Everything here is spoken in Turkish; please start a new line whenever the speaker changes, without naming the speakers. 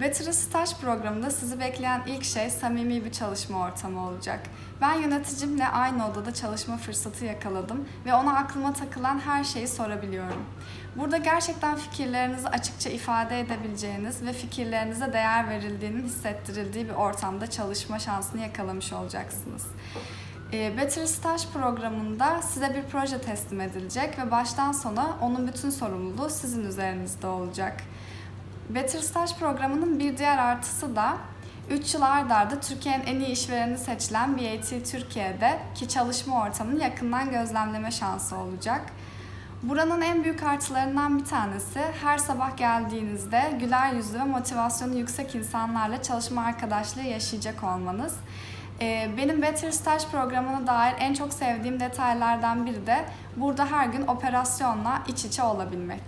Better'ı staj programında sizi bekleyen ilk şey samimi bir çalışma ortamı olacak. Ben yöneticimle aynı odada çalışma fırsatı yakaladım ve ona aklıma takılan her şeyi sorabiliyorum. Burada gerçekten fikirlerinizi açıkça ifade edebileceğiniz ve fikirlerinize değer verildiğinin hissettirildiği bir ortamda çalışma şansını yakalamış olacaksınız. Better Staj programında size bir proje teslim edilecek ve baştan sona onun bütün sorumluluğu sizin üzerinizde olacak. Better Staj programının bir diğer artısı da 3 yıl ard arda Türkiye'nin en iyi işvereni seçilen BAT Türkiye'de ki çalışma ortamını yakından gözlemleme şansı olacak. Buranın en büyük artılarından bir tanesi her sabah geldiğinizde güler yüzlü ve motivasyonu yüksek insanlarla çalışma arkadaşlığı yaşayacak olmanız. Ee, Benim Better Staj programına dair en çok sevdiğim detaylardan biri de burada her gün operasyonla iç içe olabilmek.